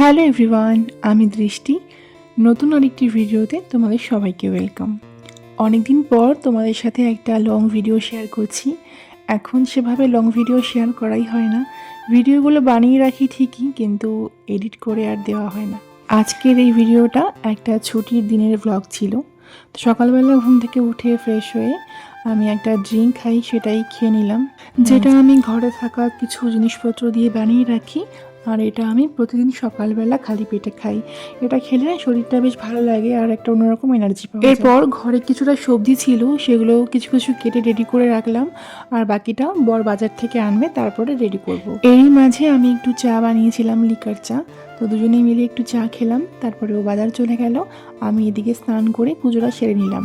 Hello everyone, আমি দৃষ্টি। নতুন আরেকটি ভিডিওতে তোমাদের সবাইকে ওয়েলকাম। অনেকদিন পর তোমাদের সাথে একটা লং ভিডিও শেয়ার করছি। এখন সেভাবে লং ভিডিও শেয়ার করাই হয় না। ভিডিওগুলো বানিয়ে রাখি ঠিকই, কিন্তু এডিট করে আর দেওয়া হয় না। আজকের এই ভিডিওটা একটা ছুটির দিনের ব্লগ ছিল। সকালবেলা ঘুম থেকে উঠে ফ্রেশ হয়ে আমি একটা ড্রিঙ্ক খাই সেটাই খেয়ে নিলাম। যেটা আমি ঘরে থাকা কিছু জিনিসপত্র দিয়ে বানিয়ে রাখি আর এটা আমি প্রতিদিন সকালবেলা খালি পেটে খাই। এটা খেলে শরীরটা বেশ ভালো লাগে আর একটা অন্যরকম এনার্জি পাই এরপর ঘরে কিছুটা সবজি ছিল সেগুলো কিছু কিছু কেটে রেডি করে রাখলাম আর বাকিটা বর বাজার থেকে আনবে তারপরে রেডি করব। এরই মাঝে আমি একটু চা বানিয়েছিলাম লিকার চা। তো দুজনেই মিলে একটু চা খেলাম তারপরে ও বাজার চলে গেল। আমি এদিকে স্নান করে পুজোটা সেরে নিলাম।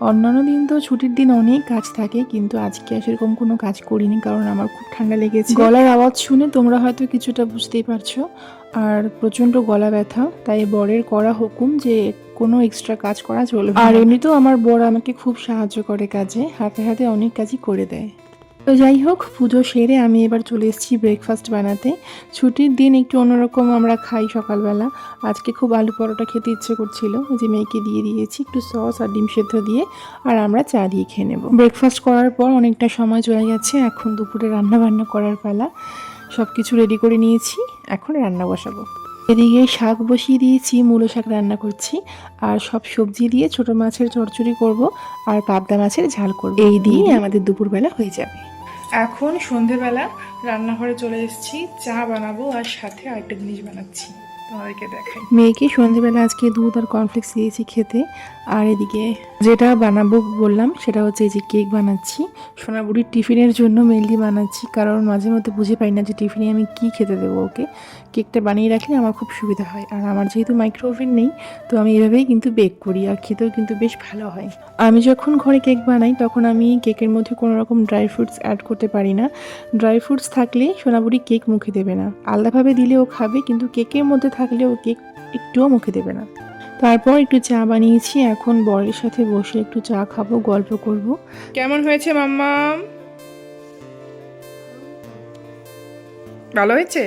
অন্যান্য দিন তো ছুটির দিন অনেক কাজ থাকে কিন্তু আজকে সেরকম কোনো কাজ করিনি কারণ আমার খুব ঠান্ডা লেগেছে। গলার আওয়াজ শুনে তোমরা হয়তো কিছুটা বুঝতেই পারছ। আর প্রচণ্ড গলা ব্যথা তাই বরের করা হুকুম যে কোনো এক্সট্রা কাজ করা চলবে আর এমনিতেও আমার বর আমাকে খুব সাহায্য করে কাজে হাতে হাতে অনেক কাজই করে দেয়। তো যাই হোক, পুজো সেরে আমি এবার চলে এসেছি ব্রেকফাস্ট বানাতে। ছুটির দিন একটু অন্যরকম আমরা খাই সকালবেলা। আজকে খুব আলু পরোটা খেতে ইচ্ছে করছিল যে মেয়েকে দিয়ে দিয়েছি একটু সস আর ডিম সেদ্ধ দিয়ে, আর আমরা চা দিয়ে খেয়ে নেব। ব্রেকফাস্ট করার পর অনেকটা সময় চলে গেছে, এখন দুপুরে রান্না বান্না করার পালা। সব কিছু রেডি করে নিয়েছি, এখন রান্না বসাবো। এদিকে শাক বসিয়ে দিয়েছি, মূলো শাক রান্না করছি, আর সব সবজি দিয়ে ছোট মাছের চচ্চড়ি করব, আর পাবদা মাছের ঝাল করব। এই দিয়ে আমাদের দুপুরবেলা হয়ে যাবে। এখন সন্ধেবেলা রান্নাঘরে চলে এসেছি চা বানাবো আর সাথে আরেকটা জিনিস বানাচ্ছি। তোমাদেরকে দেখাই। মেয়েকে সন্ধেবেলা আজকে দুধ আর কর্নফ্লেক্স দিয়েছি খেতে। আর এদিকে যেটা বানাবো বললাম, সেটা হচ্ছে এই যে কেক বানাচ্ছি। সোনাবুড়ির টিফিনের জন্য মেনলি বানাচ্ছি, কারণ মাঝে মধ্যে বুঝে পাই না যে টিফিনে আমি কি খেতে দেবো ওকে। কেকটা বানিয়ে রাখলে আমার খুব সুবিধা হয়। আর আমার যেহেতু মাইক্রো ওভেন নেই, তো আমি এভাবেই কিন্তু বেক করি, আর খেতেও কিন্তু বেশ ভালো হয়। আমি যখন ঘরে কেক বানাই, তখন আমি কেকের মধ্যে কোনো রকম ড্রাই ফ্রুটস অ্যাড করতে পারি না। ড্রাই ফ্রুটস থাকলে সোনাবুড়ি কেক মুখে দেবে না। আলাদাভাবে দিলে ও খাবে, কিন্তু কেকের মধ্যে থাকলে ওকে কেক একটুও মুখে দেবে না। তারপর একটু চা বানিয়েছি, এখন বরের সাথে বসে একটু চা খাব, গল্প করব। কেমন হয়েছে মাম্মা ভালো হয়েছে?